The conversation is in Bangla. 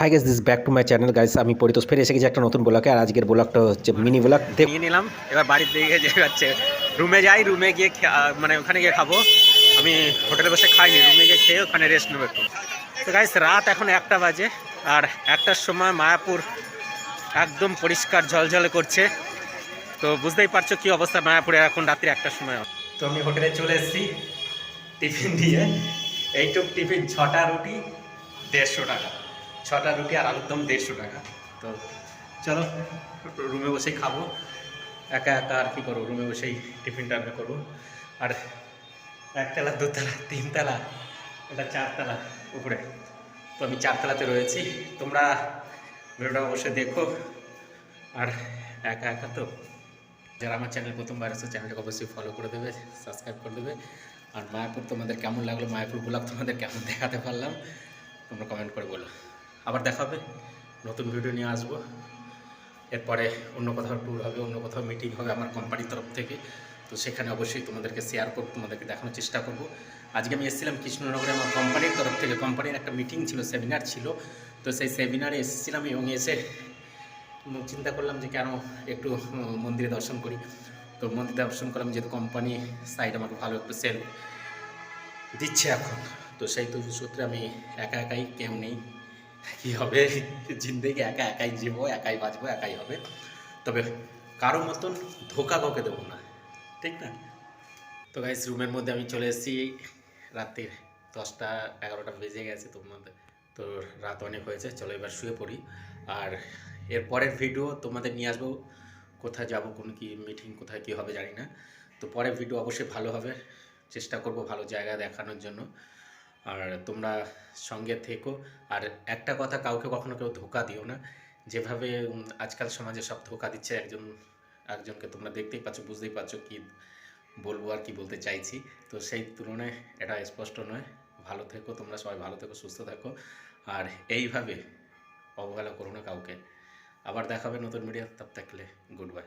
Hi guys this back to my channel guys আমি পরিতোষ ফের এসে গেছি একটা নতুন ব্লকে আর আজকের ব্লকটা হচ্ছে মিনি ব্লক নিয়ে নিলাম, এবার বাড়ির দিকে যে যাচ্ছে। রুমে যাই রুমে গিয়ে মানে ওখানে গিয়ে খাব। আমি হোটেলে বসে খাইনি রুমে গিয়ে খেয়ে ওখানে রেস্ট নেব একটু। তো গাইস রাত এখন একটা বাজে, আর একটার সময় মায়াপুর একদম পরিষ্কার ঝলঝলে করছে। তো বুঝতেই পারছ কি অবস্থা মায়াপুরে এখন রাত্রি একটার সময়। তো আমি হোটেলে চলে এসেছি, টিফিন দিয়ে। এইটুক টিফিন, ছটা রুটি, দেড়শো টাকা। ছটা রুটি আর আলুর দম দেড়শো টাকা। তো চলো, রুমে বসেই খাব। একা একা আর কি করব? রুমে বসেই টিফিনটা আমি করব। আর একতলা, দুতলা, তিনতলা, এটা চারতলা উপরে। তো আমি চারতলাতে রয়েছি। তোমরা ভিডিওটা অবশ্যই দেখো। আর একা একা তো যারা আমার চ্যানেল প্রথমবার আছে চ্যানেলটাকে অবশ্যই ফলো করে দেবে সাবস্ক্রাইব করে দেবে। আর মায়াপুর তোমাদের কেমন লাগল? মায়াপুর ব্লগ তোমাদের কেমন দেখাতে পারলাম? তোমরা কমেন্ট করে বলো। আবার দেখা হবে। নতুন ভিডিও নিয়ে আসব। এরপরে অন্য কোথাও ট্যুর হবে, অন্য কোথাও মিটিং হবে আমার কোম্পানির তরফ থেকে। তো সেখানে অবশ্যই তোমাদেরকে শেয়ার করব, তোমাদেরকে দেখানোর চেষ্টা করব। আজকে আমি এসেছিলাম কৃষ্ণনগরে আমার কোম্পানির তরফ থেকে। কোম্পানির একটা মিটিং ছিল সেমিনার ছিল। তো সেই সেমিনারে এসেছিলাম এবং এসে চিন্তা করলাম যে কেন একটু মন্দিরে দর্শন করি। তো মন্দিরে দর্শন করলাম, যেহেতু কোম্পানি সাইড আমাকে ভালো একটু সেল দিচ্ছে এখন। তো সেই তো সূত্রে আমি একা একাই কেউ নেই। কী হবে? জিন্দেগি, একা একাই জীবো একাই বাঁচবো, একাই হবে। তবে কারও মতন ধোকা কাউকে দেবো না, ঠিক না? তো গাইস রুমের মধ্যে আমি চলে এসেছি। রাত্রির দশটা, এগারোটা বেজে গেছে তোমাদের তো রাত অনেক হয়েছে, চলো এবার শুয়ে পড়ি। আর এর পরের ভিডিও তোমাদের নিয়ে আসব। কোথায় যাব, কোন কি মিটিং কোথায় কি হবে জানি না। তো পরের ভিডিও অবশ্যই ভালো হবে। চেষ্টা করব ভালো জায়গা দেখানোর জন্য। আর তোমরা সঙ্গে থেকো। আর একটা কথা কাউকে কখনো কেউ ধোকা দিও না। যেভাবে আজকাল সমাজে সব ধোকা দিচ্ছে একজন একজনকে তোমরা দেখতেই পাচ্ছ, বুঝতেই পারছ কি বলব আর কি বলতে চাইছি। তো সেই তুলনায় এটা স্পষ্ট নয়। ভালো থেকো, তোমরা সবাই ভালো থেকো, সুস্থ থাকো। আর এইভাবে অবহেলা করো না কাউকে। আবার দেখাবে নতুন মিডিয়া তব থাকলে গুড বাই।